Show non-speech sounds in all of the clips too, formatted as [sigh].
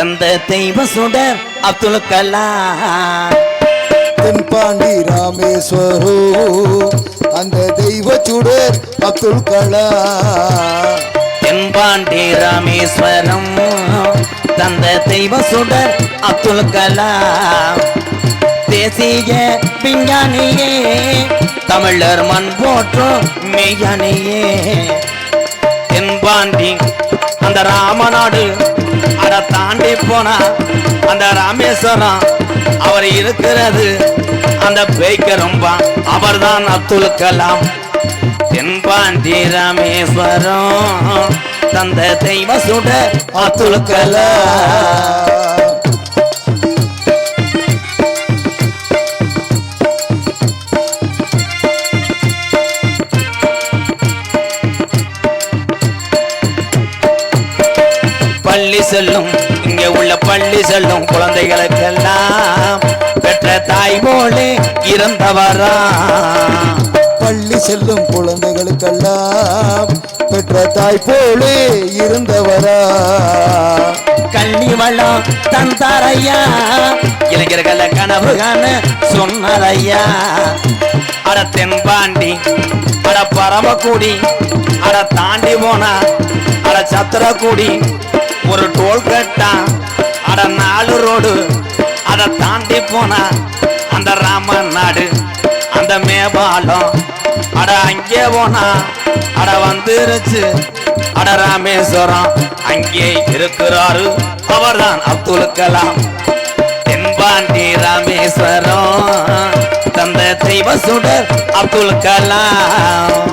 தந்த தெய்வ சுடர் அப்துல் கலாம். தென்பாண்டி ராமேஸ்வரோ அந்த தெய்வ சுடர் அப்துல் கலாம். தென்பாண்டி ராமேஸ்வரம் தந்த தெய்வ சுடர் அப்துல் கலாம். தேசிய விஞ்ஞானியே தமிழர் மண் போற்றும் மெய்யானியே தென்பாண்டி அந்த ராமநாடு அட தாண்டி போனா அந்த ராமேஸ்வரம் அவர் இருக்கிறது. அந்த பேய்க்கரும்பா அவர்தான் அப்துல் கலாம். தென்பாண்டி ராமேஸ்வரம் தந்த தெய்வ சுட அப்துல் கலாம். செல்லும். இங்கே உள்ள பள்ளி செல்லும் குழந்தைகளுக்கெல்லாம் பெற்ற தாய் போலே இறந்தவரா. பள்ளி செல்லும் குழந்தைகளுக்கெல்லாம் பெற்ற தாய் போலே இருந்தவரா. கல்வி வளம் தந்தாரையா இளைஞர்கள கனவு காண சொன்னதையா. அட தென்பாண்டி அட பரமக்குடி அட தாண்டி போனா அட சத்திரக்குடி ஒரு டோல் கட்டா அட நாலு ரோடு அட தாண்டி போனா அந்த ராமன் நாடு அந்த மேபாலம் அட அங்கே போனா அட வந்துருச்சு. அட ராமேஸ்வரம் அங்கே இருக்கிறாரு அவர்தான் அப்துல் கலாம். தென்பாண்டி ராமேஸ்வரம் தந்த தெய்வ சுடர் அப்துல் கலாம்.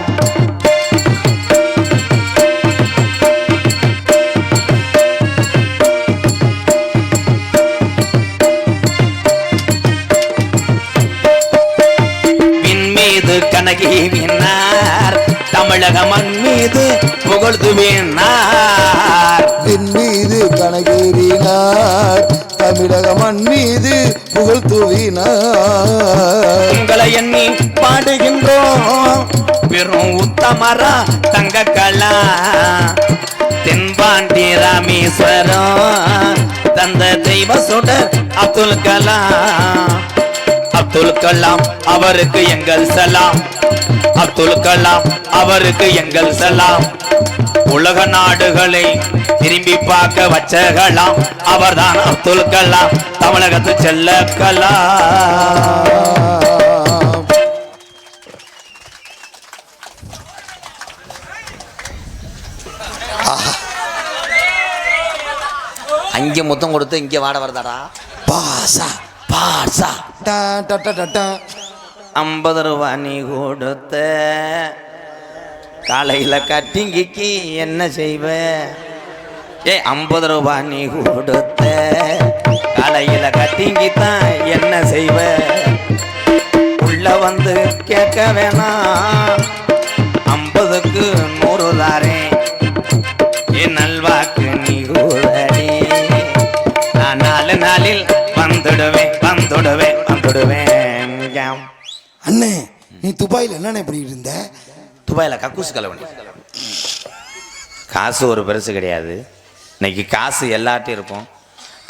விண்ணார் தமிழக மண் மீது புகழ்ந்து விண்ணார் விண் மீது கனகேறினார். தமிழக மண் மீது புகழ் தூவினார் உங்களை எண்ணி பாடுகின்றோம். வெறும் உத்தமரா தங்க கலா தென்பாண்டி ராமேஸ்வரம் தந்த தெய்வ சுடர் அப்துல் கலாம். அப்துல் கலாம் அவருக்கு எங்கள் சலாம். அப்துல் கலாம் அவருக்கு எங்கள் சலாம். உலக நாடுகளை திரும்பி பார்க்க வச்சகலாம் அவர்தான் அப்துல் கலாம். தமிழகத்து செல்ல கலாம். அங்கே முத்தம் கொடுத்து இங்கே வாட வருதாடா? பாசா. பாசா. ஐம்பது ரூபா நீ கொடுத்த. காலையில் கட்டிங்கிக்கு என்ன செய்வ? ஏ ஐம்பது ரூபா நீ கொடுத்த. காலையில் கட்டிங்கி தான் என்ன செய்வ? உள்ள வந்து கேட்க வேணாம். ஐம்பதுக்கு நூறு தாரேன் என் நல்வாக்கு நீ கூறடி நான் நாலு நாளில் வந்துடுவேன். வந்துடுவேன் யாம். அண்ணே நீ துபாயில் என்னண்ணே பண்ணிட்டு இருந்த? துபாயில் கக்கூஸ் கலவணி. காசு ஒரு பெருசு கிடையாது. இன்னைக்கு காசு எல்லாட்டும் இருக்கும்.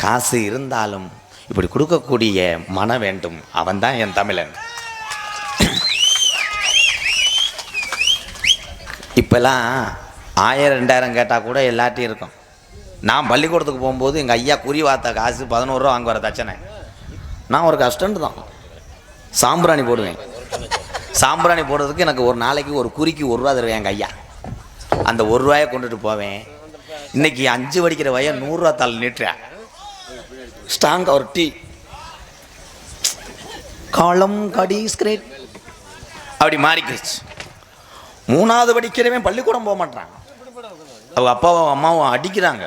காசு இருந்தாலும் இப்படி கொடுக்கக்கூடிய மனம் வேண்டும். அவன் தான் என் தமிழன். இப்போல்லாம் ஆயிரம் ரெண்டாயிரம் கேட்டால் கூட எல்லாட்டையும் இருக்கும். நான் பள்ளிக்கூடத்துக்கு போகும்போது எங்கள் ஐயா குறி வார்த்த காசு பதினோருவா வாங்க வர தச்சனை. நான் ஒரு கஷ்டன்ட்டு தான். சாம்பிராணி போடுவேன். சாம்பிராணி போடுறதுக்கு எனக்கு ஒரு நாளைக்கு ஒரு குறிக்கு ஒரு ரூபா தருவேன் எங்கள் ஐயா. அந்த ஒரு ரூபாயை கொண்டுட்டு போவேன். இன்றைக்கி அஞ்சு வடிக்கிற வய நூறுரூவா தாள் நீட்டுறேன் ஸ்ட்ராங் ஒரு டீ காலம் கடி ஸ்கிரேட் அப்படி மாறிக்கிடுச்சு மூணாவது படிக்கிறவன் பள்ளிக்கூடம் போக மாட்டான். அவள் அப்பாவும் அம்மாவும் அடிக்கிறாங்க.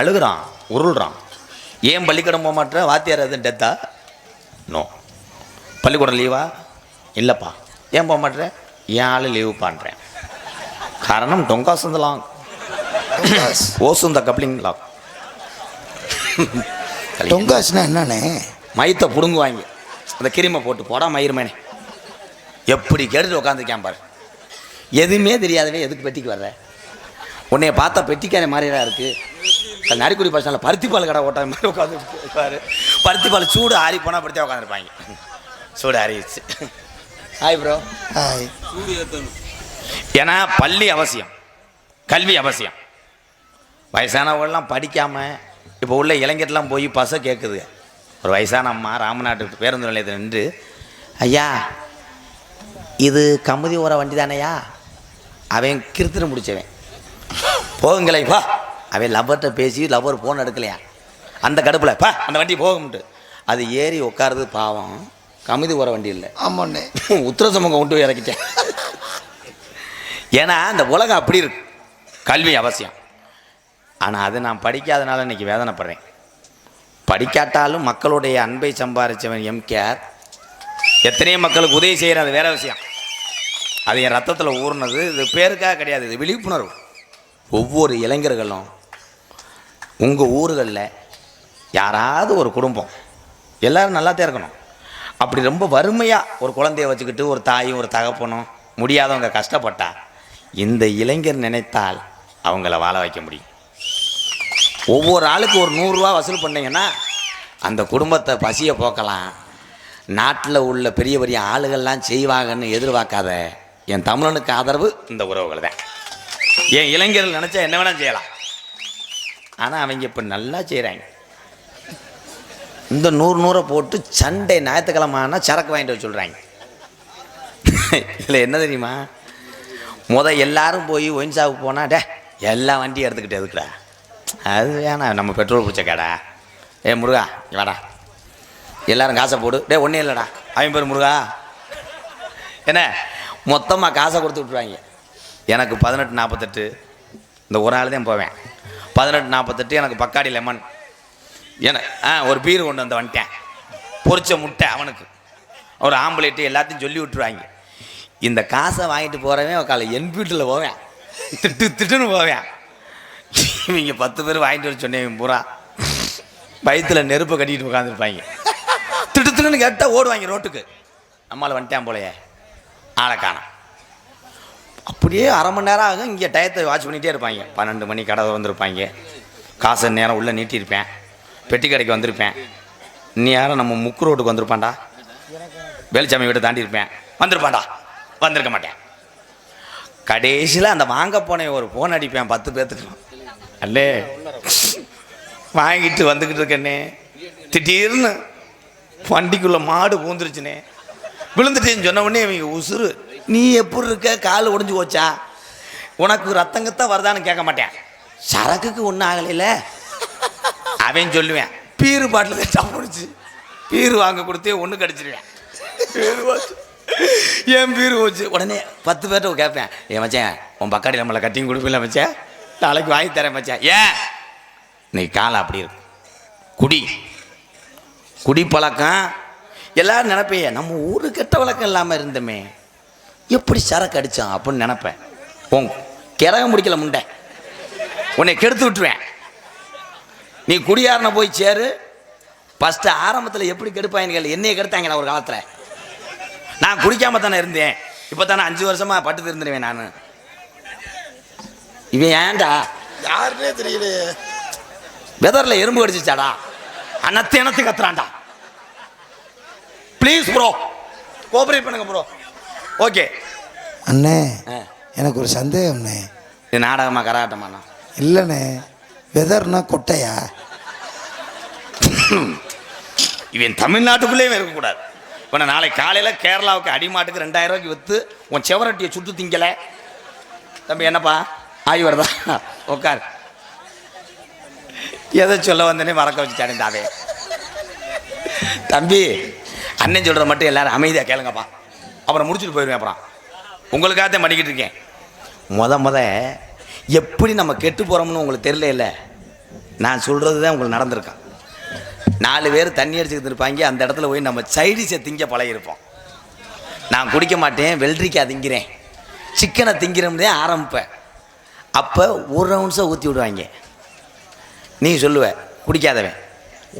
அழுகுறான் உருள்றான். ஏன் பள்ளிக்கூடம் போக மாட்டேன் வாத்தியார் எதுவும் டெத்தா நோ பள்ளிக்கூடம் லீவா இல்லைப்பா. ஏன் போக மாட்டேன் என் ஆள் லீவு பண்ணுறேன் காரணம் டொங்கா சுந்தலாம் ஓசுந்த கப்ளிங் லாக் டொங்காஸ்னா என்னண்ணே? மயத்தை பிடுங்குவாங்க. அந்த கிரிமை போட்டு போடா மயிர்மேனே எப்படி கெடுத்து உட்காந்துருக்கேன் பாரு. எதுவுமே தெரியாதவே எதுக்கு பெட்டிக்கு வர்ற? உன்னைய பார்த்தா பெட்டிக்கார மாதிரியா இருக்கு. நரிக்குடி பஸ் ஸ்டாண்டில் பருத்தி பால் கடை ஓட்டாத மாதிரி உட்காந்து பருத்தி பால் சூடு ஆறி போனால் படுத்தே உட்காந்துருப்பாங்க சூடு ஆறிடுச்சு. ஹாய் ப்ரோ ஹாய் ஏன்னா பள்ளி அவசியம். கல்வி அவசியம். வயசானவங்களாம் படிக்காமல் இப்போ உள்ள இளைஞர்லாம் போய் பச கேட்குது ஒரு வயசான அம்மா ராமநாட்டு பேருந்து நிலையத்தில் நின்று ஐயா இது கமுதி ஓர வண்டி தானையா அவன் கிருத்தின முடிச்சவன். போகுங்களே பா அவன் லவ்வர்கிட்ட பேசி லவ்வர் ஃபோன் எடுக்கலையா? அந்த கடுப்பில் பா அந்த வண்டி போகும்ட்டு. அது ஏறி உட்காருது பாவம். கமுதி ஓர வண்டி இல்லை. ஆமாண்ணே. [laughs] உத்தரசமங்க கொண்டு போய் இறக்கிட்டேன். ஏன்னா இந்த உலகம் அப்படி இருக்கு. கல்வி அவசியம். ஆனால் அது நான் படிக்காதனால இன்னைக்கு வேதனைப்படுறேன். படிக்காட்டாலும் மக்களுடைய அன்பை சம்பாதிச்சவன் எம்கேஆர் எத்தனையோ மக்களுக்கு உதவி செய்கிற அது வேற விஷயம். அது என் ரத்தத்தில் ஊறினது. இது பேருக்காக கிடையாது. இது விழிப்புணர்வு. ஒவ்வொரு இளைஞர்களும் உங்கள் ஊர்களில் யாராவது ஒரு குடும்பம் எல்லோரும் நல்லாத்தே இருக்கணும். அப்படி ரொம்ப வறுமையாக ஒரு குழந்தைய வச்சுக்கிட்டு ஒரு தாயும் ஒரு தகப்பனும் முடியாதவங்க கஷ்டப்பட்டா இந்த இளைஞர் நினைத்தால் அவங்கள வாழ வைக்க முடியும். ஒவ்வொரு ஆளுக்கு ஒரு நூறுரூவா வசூல் பண்ணீங்கன்னா அந்த குடும்பத்தை பசியை போக்கலாம். நாட்டில் உள்ள பெரிய பெரிய ஆளுகள்லாம் செய்வாங்கன்னு எதிர்பார்க்காத என் தமிழனுக்கு ஆதரவு இந்த உறவுகள் தான் என் இளைஞர்கள் நினச்சா என்ன வேணால் செய்யலாம். ஆனால் அவங்க இப்போ நல்லா செய்கிறாங்க இந்த நூறு நூறை போட்டு சண்டை ஞாயிற்றுக்கிழமை ஆனால் சரக்கு வாங்கிட்டு வர சொல்கிறாங்க இல்லை என்ன தெரியுமா? முத எல்லாரும் போய் ஒயின் ஷாப்புக்கு போனால் டே எல்லா வண்டியும் எடுத்துக்கிட்டு எதுக்குடா? அது வேணாம் நம்ம பெட்ரோல் பிடிச்ச கடா ஏ முருகா வாடா. எல்லாரும் காசை போடு. டே ஒன்றும் இல்லைடா. அவன் பேர் முருகா. என்ன? மொத்தமாக காசை கொடுத்து விட்ருவாங்க எனக்கு பதினெட்டு நாற்பத்தெட்டு இந்த ஒரு நாள் தான் போவேன். பதினெட்டு நாற்பத்தெட்டு எனக்கு பக்காடி லெமன் என ஆ ஒரு பீர் கொண்டு வந்து வந்துட்டேன். பொரிச்ச முட்டை அவனுக்கு. ஒரு ஆம்பளைட்டு எல்லாத்தையும் சொல்லி விட்டுருவாங்க. இந்த காசை வாங்கிட்டு போகிறவன் காலை என் வீட்டில் போவேன். திட்டு திட்டுன்னு போவேன். இவங்க பத்து பேர் வாங்கிட்டு வர சொன்னேன் பூரா. வயிற்றுல நெருப்பை கட்டிட்டு உட்காந்துருப்பாங்க திட்டு திட்டுன்னு கேட்டால் ஓடுவாங்க ரோட்டுக்கு. நம்மளால் வந்துட்டேன் போலையே. ஆளை காணும். இப்படியே அரை மணி நேரம் ஆகும். இங்கே டயத்தை வாட்ச் பண்ணிகிட்டே இருப்பாங்க. பன்னெண்டு மணி கடை வந்திருப்பாங்க. காசு நேரம் உள்ளே நீட்டியிருப்பேன். பெட்டி கடைக்கு வந்திருப்பேன். நீ யாரும் நம்ம முக்கு ரோட்டுக்கு வந்திருப்பான்டா. வேலுச்சாமி வீட்டை தாண்டி இருப்பேன். வந்திருப்பான்டா. வந்திருக்க மாட்டேன். கடைசியில் அந்த வாங்க போனேன் ஒரு ஃபோன் அடிப்பேன். பத்து பேர்த்துக்கு அல்லே. வாங்கிட்டு வந்துக்கிட்டு இருக்கேனே. திடீர்னு வண்டிக்குள்ளே மாடு பூந்துருச்சுனே. விழுந்துட்டேன்னு சொன்ன உடனே இவங்க உசுறு. நீ எப்படி இருக்க? கால் ஒடிஞ்சு போச்சா? உனக்கு ரத்தங்கத்தான் வருதான்னு கேட்க மாட்டேன். சரக்குக்கு ஒன்றும் ஆகலைல அவன் சொல்லுவேன். பீரு பாட்டில் கட்டா முடிச்சு பீரு வாங்க கொடுத்தே ஒன்று கடிச்சிருவேன். ஏன் பீரு போச்சு? உடனே பத்து பேர்ட்ட கேட்பேன். ஏன் மச்சான் உன் பக்காடி நம்மளை கட்டிங் கொடுப்பில்ல மச்சான். நாளைக்கு வாங்கி தரேன் மச்சான். ஏன்? இன்னைக்கு காலம் அப்படி இருக்கு குடி. குடி பழக்கம் எல்லாரும் நினைப்பைய நம்ம ஊரு கெட்ட வழக்கம் இல்லாமல் இருந்தோமே. எப்படி சரக்கு அடித்தான் அப்படின்னு நினைப்பேன். உன் கிரகம் முடிக்கல முண்டை. உன்னை கெடுத்து விட்டுருவேன். நீ குடியாரனை போய் சேரு. ஃபஸ்ட்டு ஆரம்பத்தில் எப்படி கெடுப்பாங்க கேளு. என்னைய கெடுத்தாங்களா ஒரு காலத்தில்? நான் குடிக்காம தானே இருந்தேன். இப்போ தானே அஞ்சு வருஷமாக பட்டு இருந்துருவேன் நான். இவன் ஏன்டா? யாருன்னே தெரியலையே. வெதரில் எறும்பு கடிச்சிச்சாடா? அனத்து இனத்து கத்துறான்டா. ப்ளீஸ் ப்ரோ கோஆப்ரேட் பண்ணுங்க ப்ரோ ஓகே. அண்ணே. எனக்கு ஒரு சந்தேகம்ண்ணே. இது நாடகமா கராட்டமாண்ணா இல்லைண்ணே வெதர்னா கொட்டையா? இவன் தமிழ்நாட்டுக்குள்ளேயும் இருக்கக்கூடாது. இப்போ நான் நாளை காலையில் கேரளாவுக்கு அடிமாட்டுக்கு ரெண்டாயிரம் ரூபாய்க்கு விற்று உன் செவரட்டியை சுட்டு திங்கல. தம்பி என்னப்பா? ஆய் வருதா? உட்கார் எதை சொல்ல வந்தனே மறக்க வச்சுட்டானே தாவே தம்பி அண்ணன் சொல்கிறத மட்டும் எல்லாரும் அமைதியாக கேளுங்கப்பா. அப்புறம் முடிச்சுட்டு போயிடுவேன் அப்புறம். உங்களுக்காகத்தான் பண்ணிக்கிட்டு இருக்கேன். முத முத எப்படி நம்ம கெட்டு போகிறோம்னு உங்களுக்கு தெரியல இல்லை நான் சொல்கிறது தான் உங்களுக்கு நடந்திருக்கேன் நாலு பேர் தண்ணி அடிச்சுக்கிட்டு இருப்பாங்க அந்த இடத்துல போய் நம்ம சைடிஸை திங்க பழகிருப்போம் நான் குடிக்க மாட்டேன் வெள்ளரிக்காய் திங்கிறேன். சிக்கனை திங்கிறோம்னே ஆரம்பிப்பேன். அப்போ ஒரு ரவுண்ட்ஸை ஊற்றி விடுவாங்க. நீ சொல்லுவ குடிக்காதவன்.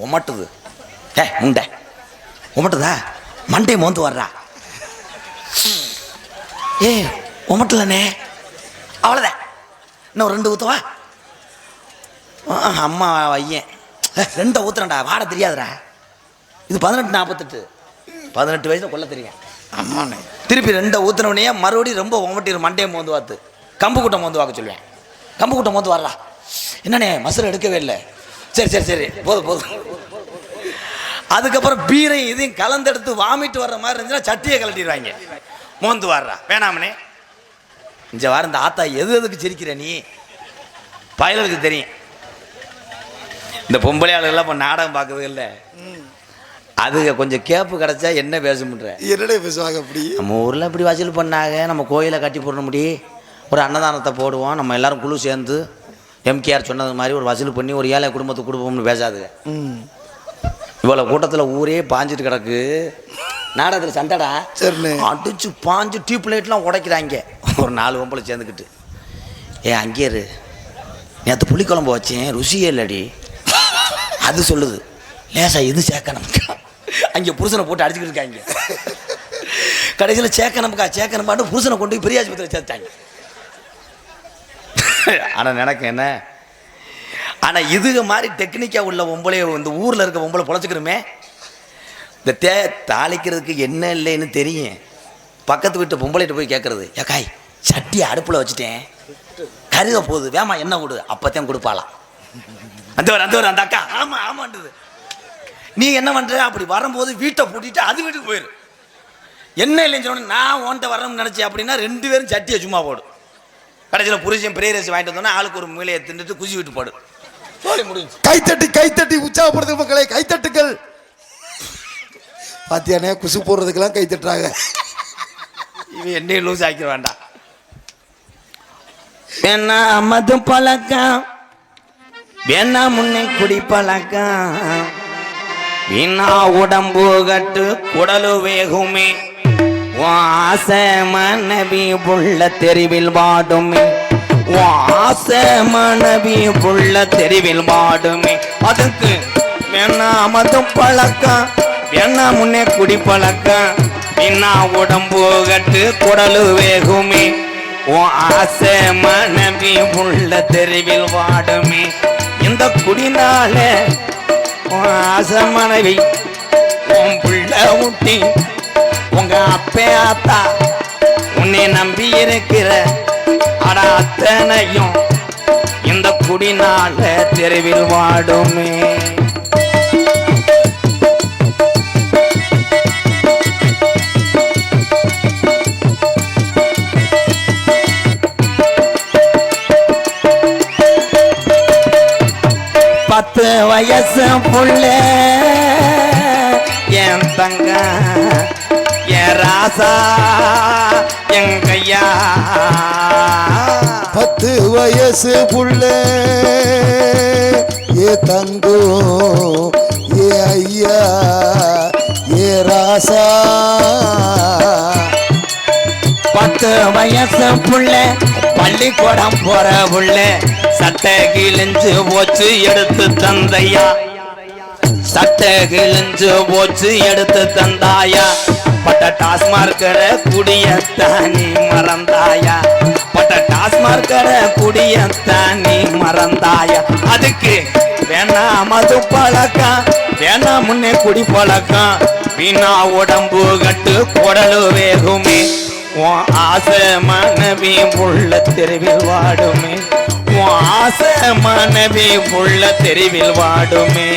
உமட்டுது. ஏ முண்டை. உமட்டுதா? மண்டை மோந்து வர்றா. ஏ உமட்டலண்ணே அவ்வளோதான் இன்னும் ரெண்டு ஊற்றுவா அம்மா ஐயன். ரெண்டை ஊத்துறேன்டா. வாட தெரியாதுடா. இது பதினெட்டு நாற்பத்தெட்டு பதினெட்டு வயசில் கொள்ள தெரியும். அம்மாண்ணே. திருப்பி ரெண்டை ஊத்துனவனே மறுபடியும் ரொம்ப உமட்டிடும் மண்டையை மோந்து வாத்து. கம்பு கூட்டம் மோந்து வாக்க சொல்லுவேன். கம்பு கூட்டம் மோந்து வரலாம் என்னண்ணே மசுரை எடுக்கவே இல்லை. சரி சரி சரி. போதும் போதும். அதுக்கப்புறம் பீரை இதையும் கலந்தெடுத்து வாமிட்டு வர்ற மாதிரி இருந்துச்சுன்னா சட்டியை கலட்டிடுவாங்க மோந்து வர்றா வேணாமனே. இந்த வாரம் இந்த ஆத்தா எது எதுக்கு சிரிக்கிற நீ? பயலுக்கு தெரியும். இந்த பொம்பளை ஆளுகள்லாம் இப்போ நாடகம் பார்க்குறது இல்லை. அதுக கொஞ்சம் கேப்பு கிடச்சா என்ன பேசமுன்ற என்னடே பேசுவாங்க அப்படி? நம்ம ஊரில் இப்படி வசூல் பண்ணாங்க. நம்ம கோயிலை கட்டி போட முடி. ஒரு அன்னதானத்தை போடுவோம். நம்ம எல்லாரும் குழு சேர்ந்து எம்கேஆர் சொன்னது மாதிரி ஒரு வசூல் பண்ணி ஒரு ஏழை குடும்பத்துக்கு கொடுப்போம்னு பேசாதுங்க. இவ்வளோ கூட்டத்தில் ஊரே பாஞ்சிட்டு கிடக்கு. நாடகத்தில் சண்டைடா? சரிண்ணே. அடிச்சு பாஞ்சு டியூப் லைட்லாம் உடைக்கிறாங்க ஒரு நாலு பொம்பளை சேர்ந்துக்கிட்டு. ஏ அங்கே இரு. நேற்று புளிக்குழம்பு வச்சேன் ருசியே இல்லடி. அது சொல்லுது. லேசா இது சேர்க்க நமக்கு? அங்கே புருஷனை போட்டு அடிச்சுக்கிட்டு இருக்காங்க. கடைசியில் சேக்க நமக்கா? சேக்க நம்பாட்டு புருஷனை கொண்டு போய் பெரிய சேர்த்தாங்க ஆனால் நினைக்க என்ன? ஆனால் இதுக மாதிரி டெக்னிக்காக உள்ள பொம்பளைய இந்த ஊரில் இருக்க பொம்பளை பொழைச்சிக்கிறோமே இந்த தே தாளிக்கிறதுக்கு என்ன இல்லைன்னு தெரியும். பக்கத்து வீட்டு பொம்பளைகிட்ட போய் கேட்குறது ஏக்காய் சட்டியை அடுப்பில் வச்சுட்டேன். கருக போகுது வேமா என்ன கொடு அப்போத்தையும் கொடுப்பாளாம். அந்த ஒரு அந்த ஒரு அந்த அக்கா ஆமாம் ஆமான்றது. நீ என்ன பண்ணுற அப்படி வரும்போது வீட்டை பூட்டிட்டு அது வீட்டுக்கு போயிரு. என்ன இல்லைன்னு சொன்ன நான் உன்ட்ட வரணும்னு நினச்சேன் அப்படின்னா ரெண்டு பேரும் சட்டியை சும்மா போடும் கடைசியில் புருஷன் பெரிய வாங்கிட்டு வந்தோன்னா ஆளுக்கு ஒரு மூலையை தின்னுட்டு குசி விட்டு போடும் சோழி முடிஞ்சு. கைத்தட்டி கைத்தட்டி உற்சாகப்படுத்து மக்களே கைத்தட்டுகள் பாத்தியானே குசு போடுறதுக்கெல்லாம் கை தட்டுறாங்க இவன் என்னையும் லூஸ் ஆக்கிட வேண்டாம் வேணா மது பழக்கம் வேணா முன்னை குடி பழக்கம். வீணா உடம்பு கட்டு குடலு வேகுமே. ஆசை மனைவி புள்ள தெருவில் வாடுமே. ஆசை மனைவி புள்ள தெருவில் வாடுமே. அதுக்கு வேணா மதம் பழக்கம் வேணா முன்னே குடி பழக்கம். என்ன உடம்பு கட்டு குடலு வேகுமே. உன் ஆசை மனைவி புள்ள தெருவில் வாடுமே. இந்த குடினால உன் ஆசை மனைவி உன் புள்ள ஊட்டி உங்க அப்பே ஆத்தா உன்னை நம்பி இருக்கிற அட அத்தனையும் இந்த குடிநாள தெருவில் வாடுமே. பத்து வயசு புள்ள என் தங்க என் ராசா எங்கையா பத்து வயசு புள்ள ஏ தங்கோ ஏ ஐயா ஏ ராசா. பத்து வயசு புள்ள பள்ளிக்கூடம் போற புள்ள சட்டை கிழிஞ்சு போச்சு எடுத்து தந்தையா? சட்டை கிழிஞ்சு போச்சு எடுத்து தந்தாயா? பட்ட டாஸ்மார்க்கர குடியத்தானி மறந்தாயா? பட்ட டாஸ்மார்க்கர குடியத்தானி மறந்தாயா? அதுக்கு வேணா மது பழக்கம் வேணா முன்னே குடி பழக்கம். வீணா உடம்பு கட்டு குடலு வேகுமே. உன் ஆசை மனைவி உள்ள தெருவில் வாடுமே. உன் ஆசை மனைவி உள்ள தெருவில் வாடுமே.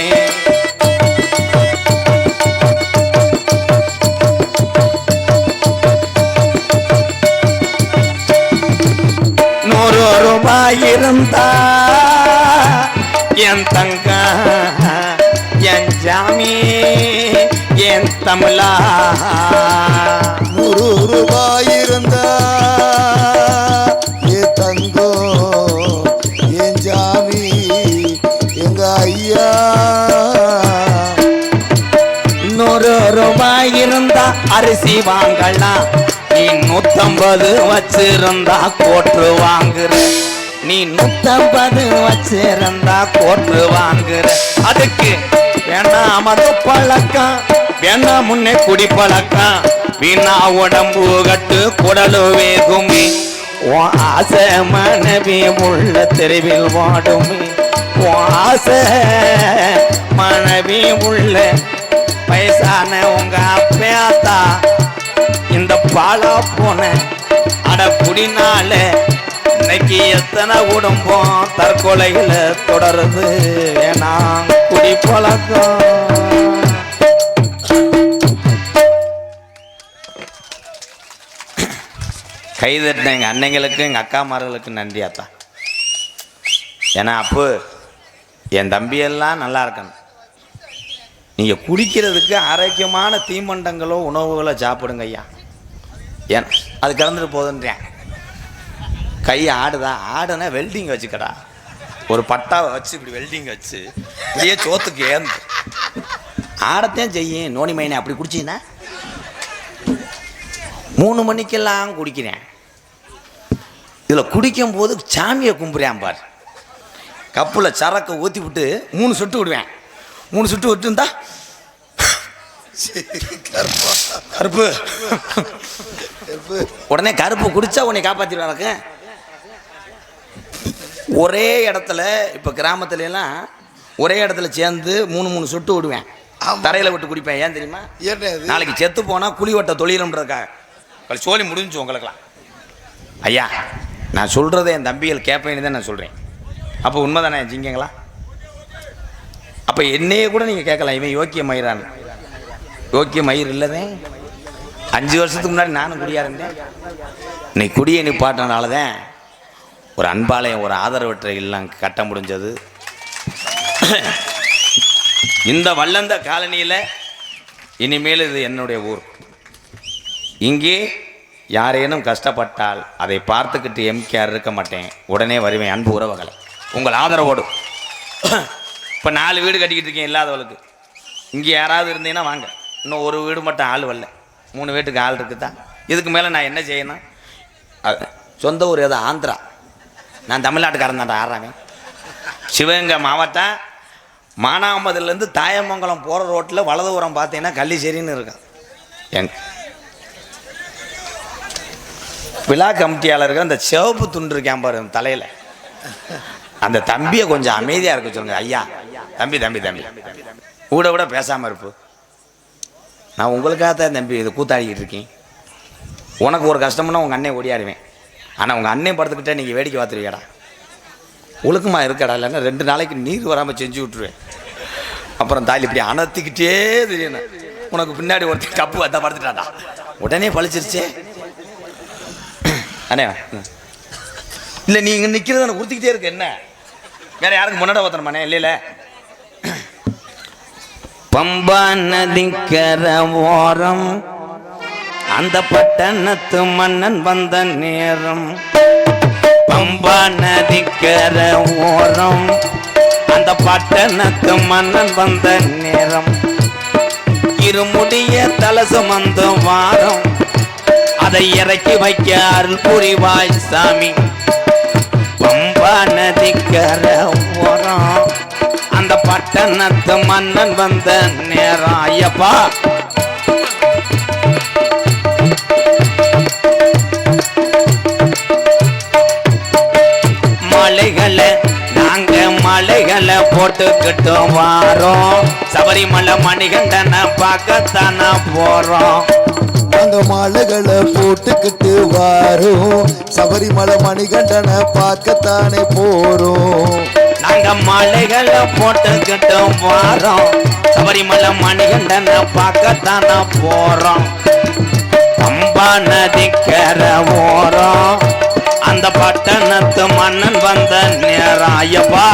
நூறு என் தங்க என் ஜாமி என் தமிழா. நூறு ரூபாய் வாங்கலாம் அரிசி வாங்கலாம் நீ நூத்தம்பது வச்சிருந்தா கோட்டு வாங்குற. நீ நூத்தம்பது வச்சிருந்தா கோட்டு வாங்குற. அதுக்கு வேணா அமது பழக்கம். வேணா முன்னே குடி பழக்கம். வீணா உடம்பு கட்டு குடலு வேகுமே. உன் ஆசை மனைவி உள்ள தெருவில் வாடுமே. உன் ஆசை மனைவி உள்ள வயசான உங்க அப்பேத்தா. இந்த பாலா போன. அட குடினால இன்னைக்கு எத்தனை குடும்பம் தற்கொலைகளை தொடருது. வேணாம் குடி பழக்கம். கைதட்டின எங்கள் அன்னைங்களுக்கும் எங்கள் அக்காமார்களுக்கு நன்றியாத்தான் ஏன்னா அப்போ என் தம்பியெல்லாம் நல்லா இருக்கணும். நீங்கள் குடிக்கிறதுக்கு ஆரோக்கியமான தீமண்டங்களோ உணவுகளோ சாப்பிடுங்க ஐயா. ஏன்? அது கலந்துட்டு போதுன்றேன். கை ஆடுதா? ஆடுனா வெல்டிங் வச்சுக்கடா. ஒரு பட்டாவை வச்சு இப்படி வெல்டிங் வச்சு இப்படியே சோத்துக்கு ஏந்து. ஆடத்தான் செய்யும் நோனி மைனை அப்படி குடிச்சீங்கன்னா மூணு மணிக்கெல்லாம் குடிக்கிறேன். இதில் குடிக்கும் போது சாமியை கும்பிட்றேன் பார். கப்பில் சரக்கை ஊற்றி விட்டு மூணு சொட்டு விடுவேன். மூணு சொட்டு விட்டு இருந்தா கருப்பு. உடனே கருப்பு குடிச்சா உன்னை காப்பாற்றிடுவாங்க ஒரே இடத்துல இப்போ கிராமத்துல எல்லாம் ஒரே இடத்துல சேர்ந்து மூணு மூணு சொட்டு விடுவேன். தரையில் விட்டு குடிப்பேன். ஏன் தெரியுமா? இது? நாளைக்கு செத்து போனால் குழிவட்ட தொழிலுன்றதுக்காக அது சோழி முடிஞ்சு உங்களுக்கெல்லாம். ஐயா நான் சொல்கிறத என் தம்பிகள் கேட்பேன்னு தான் நான் சொல்கிறேன் அப்போ உண்மைதானே ஜிங்கங்களா? அப்போ என்னையே கூட நீங்கள் கேட்கலாம் இவன் யோக்கிய மயிரான் யோக்கிய மயிர் இல்லதே. அஞ்சு வருஷத்துக்கு முன்னாடி நானும் குடியாக இருந்தேன். இன்னைக்கு குடியை நிப்பாட்டினால தான் ஒரு அன்பாலயம் ஒரு ஆதரவற்ற இல்லம் கட்ட முடிஞ்சது. இந்த வல்லந்த காலனியில் இனிமேல் இது என்னுடைய ஊர். இங்கே யாரேனும் கஷ்டப்பட்டால் அதை பார்த்துக்கிட்டு எம்கேஆர் இருக்க மாட்டேன். உடனே வருவேன் அன்பு உறவுகளை. உங்கள் ஆதரவோடு. இப்போ நாலு வீடு கட்டிக்கிட்டு இருக்கேன் இல்லாதவளுக்கு. இங்கே யாராவது இருந்தீங்கன்னா வாங்க. இன்னும் ஒரு வீடு மட்டும் ஆள் வரல. மூணு வீட்டுக்கு ஆள் இருக்குதா? இதுக்கு மேலே நான் என்ன செய்யணும்? சொந்த ஊர் ஏதோ ஆந்திரா. நான் தமிழ்நாட்டுக்காரன் தான் ஆடுறாங்க சிவகங்கை மாவட்டம் மானாமதுலேருந்து தாயமங்கலம் போகிற ரோட்டில் வலதுபுறம் பார்த்தீங்கன்னா கள்ளிச்சேரின்னு இருக்கும். எங் விழா கமிட்டியாளர்கள் அந்த சிவப்பு துண்டு இருக்கேன் பாரு தலையில். அந்த தம்பியை கொஞ்சம் அமைதியாக இருக்க சொல்லுங்க ஐயா. தம்பி தம்பி தம்பி. கூட கூட பேசாமல் இருப்பு. நான் உங்களுக்காக தான் தம்பி இது கூத்தாடிக்கிட்டு இருக்கேன். உனக்கு ஒரு கஷ்டம்னா உங்கள் அண்ணன் ஓடியாடுவேன் ஆனால் உங்கள் அண்ணன் படுத்துக்கிட்டே நீங்கள் வேடிக்கை பார்த்துருவியாடா. ஒழுக்கமா இருக்கடா இல்லைன்னா ரெண்டு நாளைக்கு நீர் வராமல் செஞ்சு விட்ருவேன் அப்புறம் தாலி இப்படி அணத்திக்கிட்டே தெரியணும். உனக்கு பின்னாடி ஒருத்தர் கப்பு வந்தா படுத்துட்டாடா. உடனே பழிச்சிருச்சே. அண்ணே இல்லை நீங்கள் நிற்கிறது எனக்கு உறுத்திக்கிட்டே இருக்கு என்ன? வேற யாருக்கு முன்னாடி ஓத்தணுமாண்ணே இல்லை. பம்பா நதிக்கர ஓரம் அந்த பட்டணத்து மன்னன் வந்த நேரம். பம்பா நதிக்கர ஓரம் அந்த பட்டணத்து மன்னன் வந்த நேரம். இருமுடிய தலை சுமந்த வாரம். அதை இறக்கி வைக்க அருள் புரிவாய் சாமி. பம்பா நதிக்கர ஓரம் பட்டணத்து மன்னன் வந்த நேரம் ஐயப்பா மலைகளை நாங்க மலைகளை போட்டுக்கிட்டு வாரோம். சபரிமலை மணிகண்டனை பார்க்கத்தான போறோம். நாங்க மாலைகளை போட்டுக்கிட்டு வாரோம். சபரிமலை மணிகண்டனை பார்க்கத்தானே போறோம். நாங்க மலைகளை போட்டுக்கிட்டு வாரோம். சபரிமலை மணிகண்டனை பார்க்கத்தான போறோம். பம்பா நதிக்கர ஓரம். அந்த பட்டணத்து மன்னன் வந்த நேரம். ஐயப்பா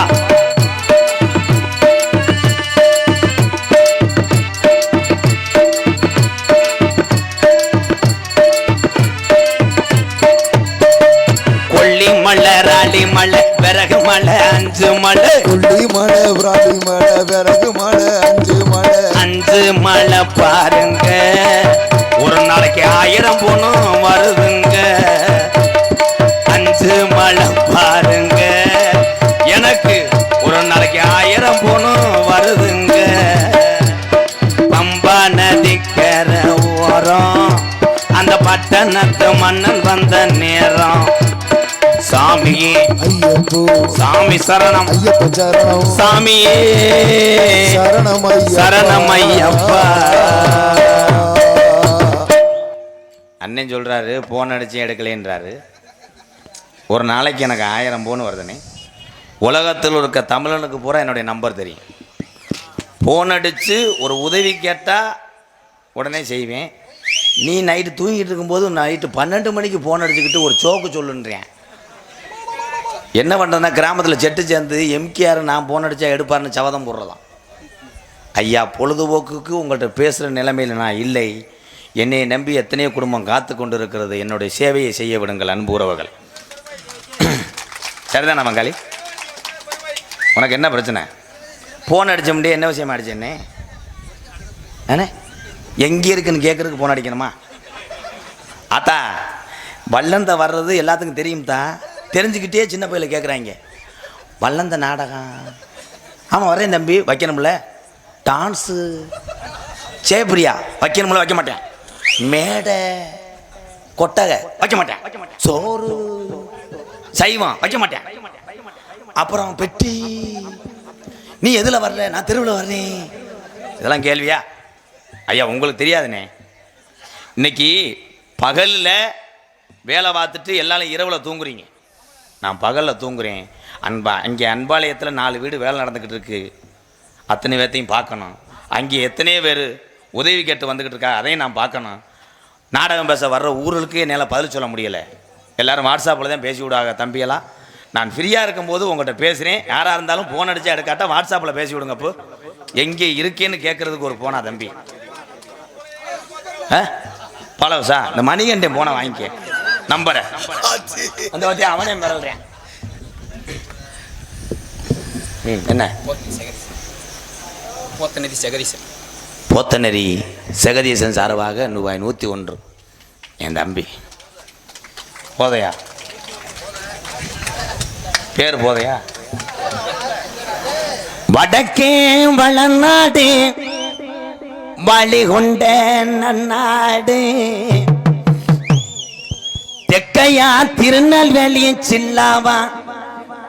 மலை ராலி மலை விறகு மலை அஞ்சு மலை கொல்லி மலை விராலி மலை விறகு மலை அஞ்சு மலை அஞ்சு மலை பாருங்க. ஒரு நாளைக்கு ஆயிரம் பொண்ணும் வருதுங்க. அஞ்சு மலை பாருங்க. எனக்கு ஒரு நாளைக்கு ஆயிரம் பொண்ணும் வருதுங்க. பம்பா நதிக்கர ஓரம். அந்த பட்டணத்து மன்னன் வந்த நேரம். சாமியே. ஐயப்போ. சாமி சரணம். ஐயப்ப சரணம். சாமியே. சரணம் ஐயப்பா சரணம் ஐயப்பா. அண்ணன் சொல்றாரு போன் அடிச்சு எடுக்கலேன்றாரு. ஒரு நாளைக்கு எனக்கு ஆயிரம் போன் வருதுனே. உலகத்தில் இருக்க தமிழனுக்கு பூரா என்னுடைய நம்பர் தெரியும். ஃபோன் அடித்து ஒரு உதவி கேட்டால் உடனே செய்வேன். நீ நைட்டு தூங்கிட்டு இருக்கும்போது நைட்டு பன்னெண்டு மணிக்கு ஃபோன் அடிச்சுக்கிட்டு ஒரு சோக்கு சொல்லுன்றேன். என்ன பண்ணுறதுனா கிராமத்தில் செட்டு சேர்ந்து எம்கேஆர் நான் ஃபோன் அடித்தா எடுப்பார்னு சவதம் போடுறதாம். ஐயா பொழுதுபோக்குக்கு உங்கள்கிட்ட பேசுகிற நிலைமையில் நான் இல்லை. என்னை நம்பி எத்தனையோ குடும்பம் காத்து கொண்டு இருக்கிறது என்னுடைய சேவையை செய்ய விடுங்கள் அன்பு உறவுகள். சரிதானா மங்காளி உனக்கு என்ன பிரச்சனை? ஃபோன் அடித்த முடியே என்ன விஷயமா அடிச்சேன்னே அண்ணே எங்கே இருக்குன்னு கேட்குறதுக்கு ஃபோன் அடிக்கணுமா? ஆத்தா வல்லந்த வர்றது எல்லாத்துக்கும் தெரியும் தான் தெரிஞ்சுக்கிட்டே சின்ன பையில கேட்குறாங்க வல்லந்த நாடகம். ஆமாம் வரேன் தம்பி வைக்கணும்ல. டான்ஸு. சேப்ரியா வைக்கணும்ல வைக்க மாட்டேன். மேடை. கொட்டகை வைக்க மாட்டேன். சோறு. சைவம் வைக்க மாட்டேன். அப்புறம் பெட்டி. நீ எதில் வரல நான் தெருவில் வர்றேன். இதெல்லாம் கேள்வியா? ஐயா உங்களுக்கு தெரியாதுண்ணே இன்னைக்கு பகலில் வேலை பார்த்துட்டு எல்லாரும் இரவில் தூங்குறீங்க. நான் பகலில் தூங்குறேன். அன்பா அங்கே அன்பாலயத்தில் நாலு வீடு வேலை நடந்துக்கிட்டு இருக்கு. அத்தனை பேர்த்தையும் பார்க்கணும். அங்கே எத்தனையோ பேர் உதவி கேட்டு வந்துக்கிட்டு இருக்கா அதையும் நான் பார்க்கணும். நாடகம் பேச வர்ற ஊர்களுக்கு என்னால் பதில் சொல்ல முடியலை. எல்லோரும் வாட்ஸ்அப்பில் தான் பேசி விடாங்க தம்பியெல்லாம் நான் ஃப்ரீயாக இருக்கும்போது உங்கள்கிட்ட பேசுகிறேன் யாராக இருந்தாலும் ஃபோன் அடித்தா எடுக்காட்டா வாட்ஸ்அப்பில் பேசி விடுங்க அப்போ. எங்கே இருக்கேன்னு கேட்குறதுக்கு ஒரு போனா தம்பி. ஆ? பழவசா இந்த மணிகண்டன் போனை வாங்கிக்க. நம்பரை அந்த அவனே மிரள்றேன் என்ன? போத்தநதி ஜெகதீசன் போத்தநெறி செகதீசன் சார்பாக ரூபாய் நூற்றி ஒன்று. என் தம்பி. போதையா? பேர் போதையா? வடக்கே வளநாடு வழிகொண்ட நன்னாடு. தெக்கையா திருநெல்வேலி சில்லாவா?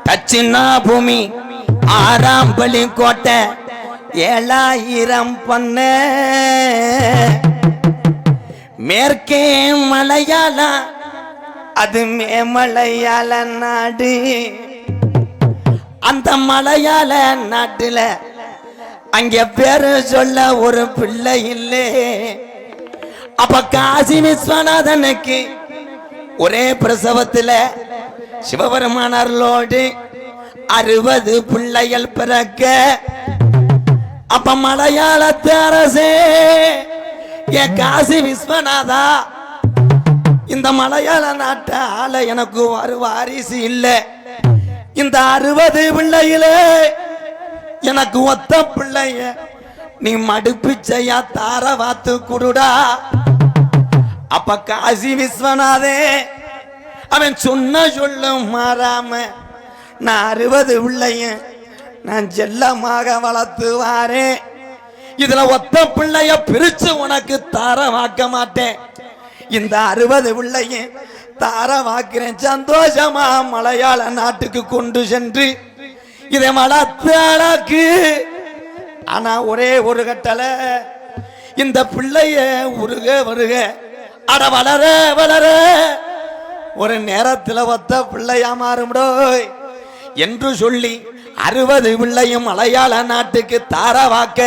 தச்சின்னா பூமி ஆறாம் பலி கோட்டை ஏழாயிரம் பண்ண மேற்கே மலையாள? அது மேமலையாள நாடு. அந்த மலையாள நாட்டுல அங்க பேரு சொல்ல ஒரு பிள்ளை இல்லை. அப்ப காசி விஸ்வநாதனுக்கு ஒரே பிரசவத்தில் சிவபெருமானர்களோடு அறுபது பிள்ளைகள் பிறக்க. அப்ப மலையாளத்து அரசே காசி விஸ்வநாதா இந்த மலையாள நாட்டு ஆள எனக்கு ஒரு வாரிசு இல்லை. இந்த அறுபது பிள்ளையிலே எனக்கு ஒத்த பிள்ளைய நீ மடுப்பிச்சையா தார வாத்து குடுடா அப்ப காசி விஸ்வநாதே அவன் சொன்ன சொல்லும் மாறாம நான் அறுபது பிள்ளைய நான் செல்லமாக வளர்த்து வாரேன் இதுல ஒத்த பிள்ளைய பிரிச்சு உனக்கு தாரமாக்க மாட்டேன். இந்த அறுபது பிள்ளையும் தாரமாக்கிறேன். சந்தோஷமா மலையாள நாட்டுக்கு கொண்டு சென்று இதை வளர்த்து அழகு. ஆனா ஒரே ஒரு கட்டளை இந்த பிள்ளைய உருக வருக அட வளர வளர. ஒரு நேரத்தில் ஒத்த பிள்ளையா மாறும்டோய் என்று சொல்லி அறுபது பிள்ளையும் மலையாள நாட்டுக்கு தாரவாக்க.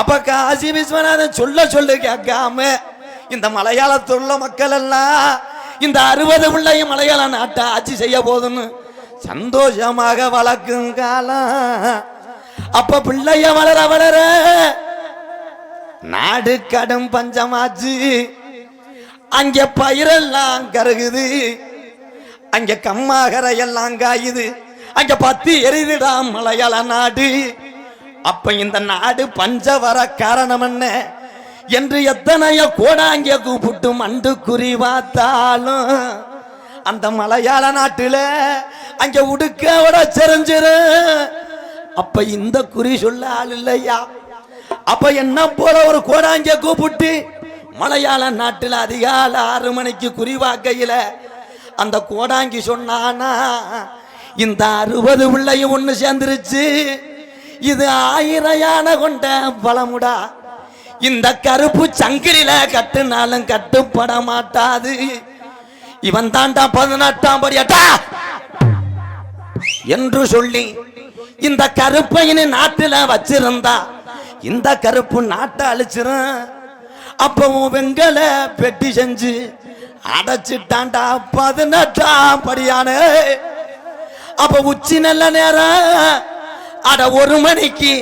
அப்ப காசி விஸ்வநாதன் சொல்ல சொல்லு கேட்காம இந்த மலையாளத்தில் உள்ள மக்கள் எல்லாம் இந்த அறுபது பிள்ளையும் மலையாள நாட்டை ஆட்சி செய்ய போதுன்னு சந்தோஷமாக வளர்க்கும் காலம். அப்ப பிள்ளைய வளர வளர. நாடு கடும் பஞ்சமாச்சு. அங்கே பயிரெல்லாம் கருகுது. அங்கே கம்மாகரையெல்லாம் காயுது. அங்கே பத்தி எரிதுடா மலையாள நாடு. அப்ப இந்த நாடு பஞ்ச வர காரணம் என்ன? என்று எத்தனையோ கோடாங்க கூப்பிட்டு மண்டு குறி பார்த்தாலும் அந்த மலையாள நாட்டுல அங்க உடுக்க விட செறிஞ்சிரு அப்ப இந்த குறி சொல்ல ஆள் இல்லையா? அப்ப என்ன போல ஒரு கோடாங்க கூப்பிட்டு மலையாள நாட்டில் அதிகாலை ஆறு மணிக்கு குறிவாக்கையில் அந்த கோடாங்கி சொன்னானா இந்த அறுபது பிள்ளையும் ஒன்று சேர்ந்துருச்சு. இது ஆயிரம் கொண்ட பழமுடா. இந்த கருப்பு சங்கிலில கட்டுனாலும் கட்டுப்பட மாட்டாது. இவன் தாண்டா பதினெட்டாம் படியாட்டா என்று சொல்லி இந்த கருப்பையினு நாட்டில் வச்சிருந்தா இந்த கருப்பு நாட்டை அழிச்சிரும். அப்பவும் வெங்கல பெட்டி செஞ்சு அடைச்சிட்டான்டா பதினெட்டாம் படியானே. அப்ப உச்சி நல்ல நேரம். அட ஒரு மணிக்கு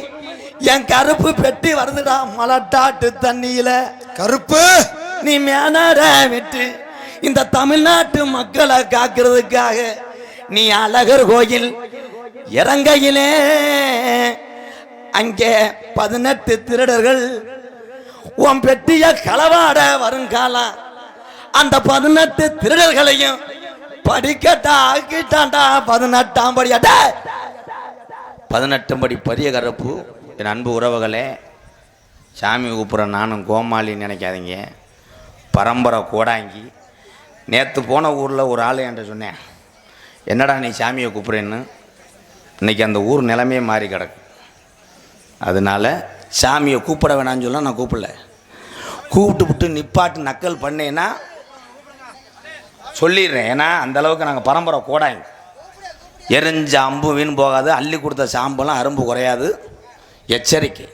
என் கருப்பு பெட்டி வருதுடா மலட்டாட்டு தண்ணியில. கருப்பு? நீ மேனாட விட்டு இந்த தமிழ்நாட்டு மக்களை காக்கிறதுக்காக நீ அழகர் கோயில் இறங்கையிலே. அங்கே பதினெட்டு திருடர்கள் உன் பெட்டிய களவாட வருங்காலம் அந்த பதினெட்டு திருடர்களையும் படிக்கட்டா ஆக்கிட்டான்டா. பதினெட்டாம் படியாட்ட பதினெட்டும் படி பரிய கருப்பு என் அன்பு உறவுகளே சாமி கூப்பிட்ற நானும் கோமாளின்னு நினைக்காதீங்க. பரம்பரை கோடாங்கி. நேற்று போன ஊரில் ஒரு ஆள் என்கிட்ட சொன்னேன் என்னடா நீ சாமியை கூப்பிட்றேன்னு? இன்னைக்கு அந்த ஊர் நிலைமையே மாறி கிடக்கு. அதனால சாமியை கூப்பிட வேணாம்னு சொல்ல நான் கூப்பிடல. கூப்பிட்டு விட்டு நிப்பாட்டு நக்கல் பண்ணேன்னா சொல்லிடுறேன். ஏன்னா அந்த அளவுக்கு நாங்கள் பரம்பரை கோடாங்க எரிஞ்ச அம்பு வீண் போகாது. அள்ளி கொடுத்த சாம்பெல்லாம் அரும்பு குறையாது. எச்சரிக்கை.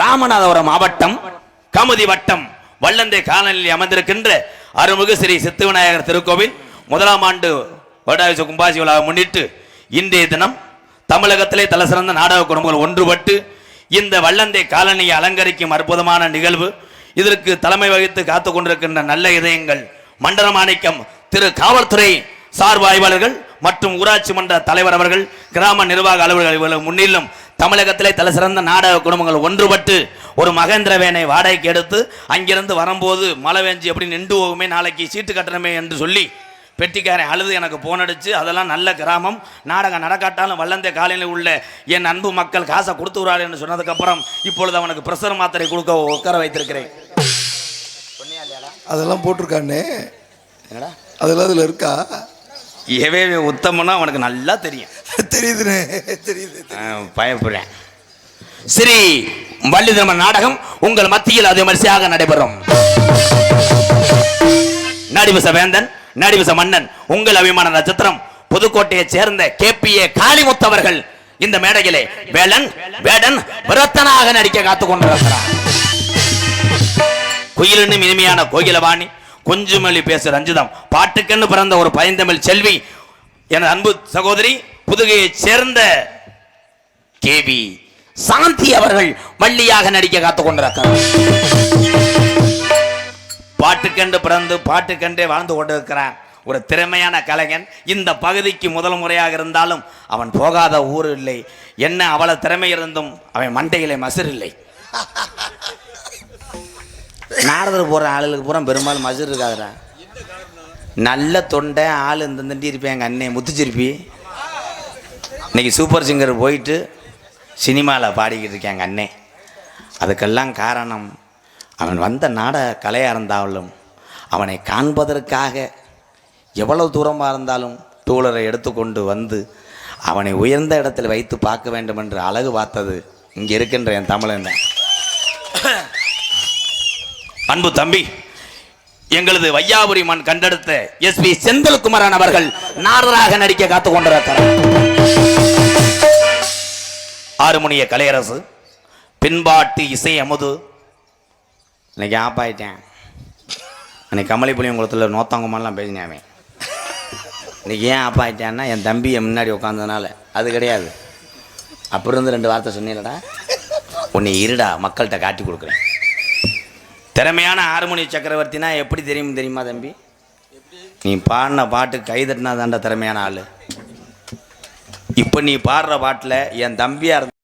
ராமநாதபுரம் மாவட்டம் கமுதி வட்டம் வல்லந்தை காலநிலையில் அமர்ந்திருக்கின்ற அருள்மிகு ஸ்ரீ சித்துவிநாயகர் திருக்கோவில் முதலாம் ஆண்டு வருடாயுச கும்பாசி விழாவை முன்னிட்டு இன்றைய தினம் தமிழகத்திலே தலைசிறந்த நாடக குடும்பங்கள் ஒன்றுபட்டு இந்த வல்லந்தை காலனியை அலங்கரிக்கும் அற்புதமான நிகழ்வு. இதற்கு தலைமை வகித்து காத்து கொண்டிருக்கின்ற நல்ல இதயங்கள் மண்டல மாணிக்கம் திரு காவல்துறை சார்பு ஆய்வாளர்கள் மற்றும் ஊராட்சி மன்ற தலைவர் அவர்கள் கிராம நிர்வாக அலுவலர்கள் இவர்கள் முன்னிலும் தமிழகத்திலே தலை சிறந்த நாடக குடும்பங்கள் ஒன்றுபட்டு ஒரு மகேந்திரவேனை வாடகைக்கு எடுத்து அங்கிருந்து வரும்போது மழை வேஞ்சி எப்படி நின்று போகுமே நாளைக்கு சீட்டு கட்டணமே என்று சொல்லி பெட்டிக்காரன் அழுது எனக்கு போன் அடிச்சு அதெல்லாம் நல்ல கிராமம். நாடகம் நடக்காட்டாலும் வல்லந்த காலையில் உள்ள என் அன்பு மக்கள் காசை கொடுத்து விடாரு என்று சொன்னதுக்கப்புறம் இப்பொழுது அவனுக்கு பிரஷர் மாத்திரை கொடுக்க உட்கார வைத்திருக்கிறேன். அதெல்லாம் போட்டிருக்கானே. அதெல்லாம் அதுல இருக்கா? எவே உத்தமனா அவனுக்கு நல்லா தெரியும். தெரியுதுண்ணே தெரியுது பயப்படுறேன் ஸ்ரீ வள்ளிதர்ம நாடகம் உங்கள் மத்தியில் அது விமர்சையாக நடைபெறும். நடிவச வேந்தன் நடிவச மன்னன் உங்கள் அபிமான நட்சத்திரம் புதுக்கோட்டையை சேர்ந்த கே பி ஏ காளிமுத்து காளிமுத்தவர்கள் இந்த மேடையிலே வேலன் வேடன் விரத்தனாக நடிக்க காத்துக் கொண்டிருக்கிறார். குயிலினும் இனிமையான கோகிலவாணி கொஞ்சுமொழி பேசு ரஞ்சிதம் பாட்டுக்கென்று பிறந்த ஒரு பயந்தமிழ் செல்வி எனது அன்பு சகோதரி புதுகையைச் சேர்ந்த கேவி சாந்தி அவர்கள் வள்ளியாக நடிக்க காத்துக் கொண்டிருக்கிறார். பாட்டுக்கென்று பிறந்து பாட்டுக்கென்றே வாழ்ந்து கொண்டிருக்கிறான். ஒரு திறமையான கலைஞன். இந்த பகுதிக்கு முதல் முறையாக இருந்தாலும் அவன் போகாத ஊர் இல்லை. என்ன அவ்வளவு திறமை இருந்தும் அவன் மண்டையிலே மசர் இல்லை. நாரதர் போகிற ஆளுகளுக்கு பூரா பெரும்பாலும் மசர் இருக்காதுடா. நல்ல தொண்டை ஆள் இந்த தண்டி இருப்பேன் எங்கள் அண்ணன் முத்துச்சிருப்பி. இன்னைக்கு சூப்பர் சிங்கர் போயிட்டு சினிமாவில் பாடிக்கிட்டு இருக்கேன் எங்கள் அண்ணே. அதுக்கெல்லாம் காரணம் அவன் வந்த நாடக கலையாக இருந்தாலும் அவனை காண்பதற்காக எவ்வளவு தூரமாக இருந்தாலும் டூலரை எடுத்துக்கொண்டு வந்து அவனை உயர்ந்த இடத்தில் வைத்து பார்க்க வேண்டும் என்று அழகு பார்த்தது இங்கே இருக்கின்ற என் தமிழன் [clears throat] அன்பு தம்பி எங்களது வையாபுரி மண் கண்டெடுத்த எஸ்பி செந்தில்குமரன் அவர்கள் நாரதராக நடிக்க காத்து கொண்டிருக்கிறார். ஆறுமணிய கலையரசு பின்பாட்டு இசை அமுது இன்னைக்கு ஆப் ஆயிட்டேன். அன்னைக்கு கமலிப்புளியங்குளத்தில் நோத்தாங்குமாலாம் பேசினேன் அவன். இன்னைக்கு ஏன் ஆப் ஆயிட்டேன்னா என் தம்பி என் முன்னாடி உட்காந்ததுனால அது கிடையாது. அப்புறம் இருந்து ரெண்டு வார்த்தை சொன்னீங்களடா. உன்னை இருடா மக்கள்கிட்ட காட்டி கொடுக்குறேன். திறமையான ஆறுமணி சக்கரவர்த்தினா எப்படி தெரியும் தெரியுமா தம்பி? நீ பாடின பாட்டு கை தட்டினா தாண்டா திறமையான ஆள். இப்போ நீ பாடுற பாட்டில் என் தம்பியாக இருந்த